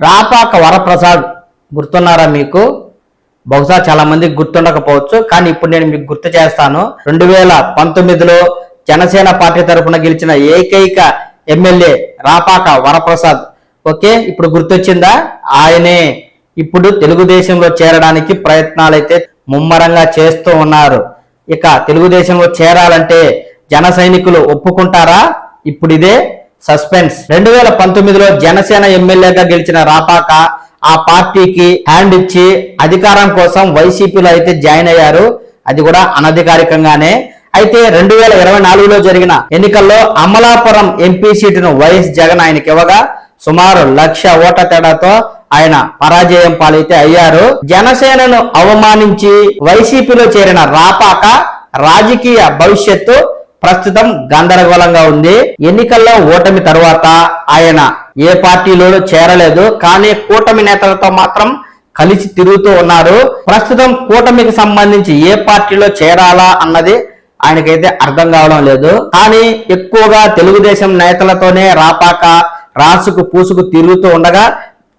రాపాక వరప్రసాద్ గుర్తున్నారా మీకు? బహుశా చాలా మందికి గుర్తుండకపోవచ్చు కానీ ఇప్పుడు నేను మీకు గుర్తు చేస్తాను. రెండు వేల పంతొమ్మిదిలో జనసేన పార్టీ తరఫున గెలిచిన ఏకైక ఎమ్మెల్యే రాపాక వరప్రసాద్. ఓకే ఇప్పుడు గుర్తొచ్చిందా? ఆయనే ఇప్పుడు తెలుగుదేశంలో చేరడానికి ప్రయత్నాలైతే ముమ్మరంగా చేస్తూ ఉన్నారు. ఇక తెలుగుదేశంలో చేరాలంటే జన సైనికులు ఒప్పుకుంటారా? ఇప్పుడు ఇదే సస్పెన్స్. రెండు వేల పంతొమ్మిదిలో జనసేన ఎమ్మెల్యేగా గెలిచిన రాపాక ఆ పార్టీకి హ్యాండ్ ఇచ్చి అధికారం కోసం వైసీపీలో అయితే జాయిన్ అయ్యారు. అది కూడా అనధికారికంగానే. అయితే రెండు వేల ఇరవై నాలుగులో జరిగిన ఎన్నికల్లో అమలాపురం ఎంపీ సీటును వైఎస్ జగన్ ఆయనకి ఇవ్వగా సుమారు లక్ష ఓట తేడాతో ఆయన పరాజయం పాలైతే అయ్యారు. జనసేనను అవమానించి వైసీపీలో చేరిన రాపాక రాజకీయ భవిష్యత్తు ప్రస్తుతం గందరగోళంగా ఉంది. ఎన్నికల్లో ఓటమి తరువాత ఆయన ఏ పార్టీలోనూ చేరలేదు. కానీ కూటమి నేతలతో మాత్రం కలిసి తిరుగుతూ ఉన్నారు. ప్రస్తుతం కూటమికి సంబంధించి ఏ పార్టీలో చేరాలా అన్నది ఆయనకైతే అర్థం కావడం లేదు. కానీ ఎక్కువగా తెలుగుదేశం నేతలతోనే రాపాక రాసుకు పూసుకు తిరుగుతూ ఉండగా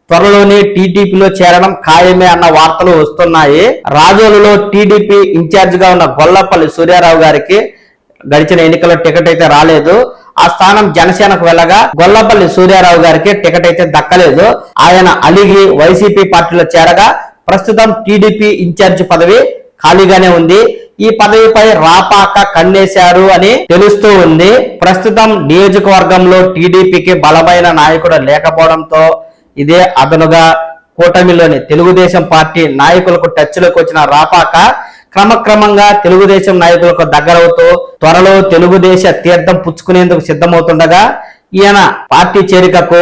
త్వరలోనే టీడీపీలో చేరడం ఖాయమే అన్న వార్తలు వస్తున్నాయి. రాజోలులో టీడీపీ ఇన్ఛార్జిగా ఉన్న గొల్లపల్లి సూర్యారావు గారికి గడిచిన ఎన్నికల్లో టికెట్ అయితే రాలేదు. ఆ స్థానం జనసేనకు వెళ్ళగా గొల్లపల్లి సూర్యారావు గారికి టికెట్ అయితే దక్కలేదు. ఆయన అలిగి వైసీపీ పార్టీలో చేరగా ప్రస్తుతం టీడీపీ ఇన్ఛార్జ్ పదవి ఖాళీగానే ఉంది. ఈ పదవిపై రాపాక కన్నేశారు అని తెలుస్తూ ఉంది. ప్రస్తుతం నియోజకవర్గంలో టీడీపీకి బలమైన నాయకుడు లేకపోవడంతో ఇదే అదనుగా కూటమిలోని తెలుగుదేశం పార్టీ నాయకులకు టచ్లోకి వచ్చిన రాపాక క్రమక్రమంగా తెలుగుదేశం నాయకులకు దగ్గరవుతూ త్వరలో తెలుగుదేశ తీర్థం పుచ్చుకునేందుకు సిద్ధమవుతుండగా ఈయన పార్టీ చేరికకు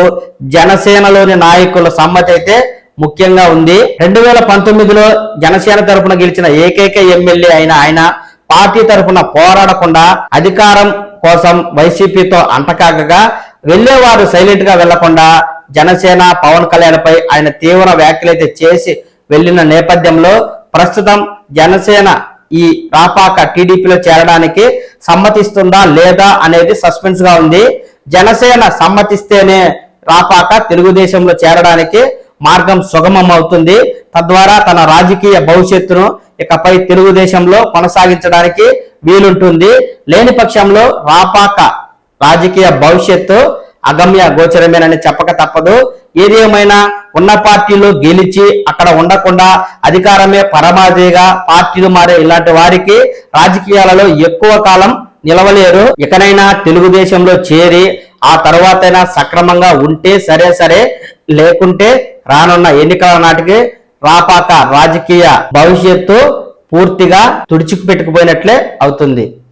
జనసేనలోని నాయకుల సమ్మతి అయితే ముఖ్యంగా ఉంది. రెండు వేల పంతొమ్మిదిలో జనసేన తరపున గెలిచిన ఏకైక ఎమ్మెల్యే అయిన ఆయన పార్టీ తరపున పోరాడకుండా అధికారం కోసం వైసీపీతో అంటకాగగా వెళ్ళేవారు సైలెంట్గా వెళ్ళకుండా జనసేన పవన్ కళ్యాణ్ పై ఆయన తీవ్ర వ్యాఖ్యలైతే చేసి వెళ్ళిన నేపథ్యంలో ప్రస్తుతం జనసేన ఈ రాపాక టీడీపీలో చేరడానికి సమ్మతిస్తుందా లేదా అనేది సస్పెన్స్గా ఉంది. జనసేన సమ్మతిస్తేనే రాపాక తెలుగుదేశంలో చేరడానికి మార్గం సుగమం అవుతుంది. తద్వారా తన రాజకీయ భవిష్యత్తును ఇకపై తెలుగుదేశంలో కొనసాగించడానికి వీలుంటుంది. లేని పక్షంలో రాపాక రాజకీయ భవిష్యత్తు అగమ్య గోచరమేనని చెప్పక తప్పదు. ఏది ఏమైనా ఉన్న పార్టీలో గెలిచి అక్కడ ఉండకుండా అధికారమే పరమాధిగా పార్టీలు మారే ఇలాంటి వారికి రాజకీయాలలో ఎక్కువ కాలం నిలవలేరు. ఇకనైనా తెలుగుదేశంలో చేరి ఆ తర్వాతైనా సక్రమంగా ఉంటే సరే సరే లేకుంటే రానున్న ఎన్నికల నాటికి రాపాక రాజకీయ భవిష్యత్తు పూర్తిగా తుడిచిపెట్టుకుపోయినట్లే అవుతుంది.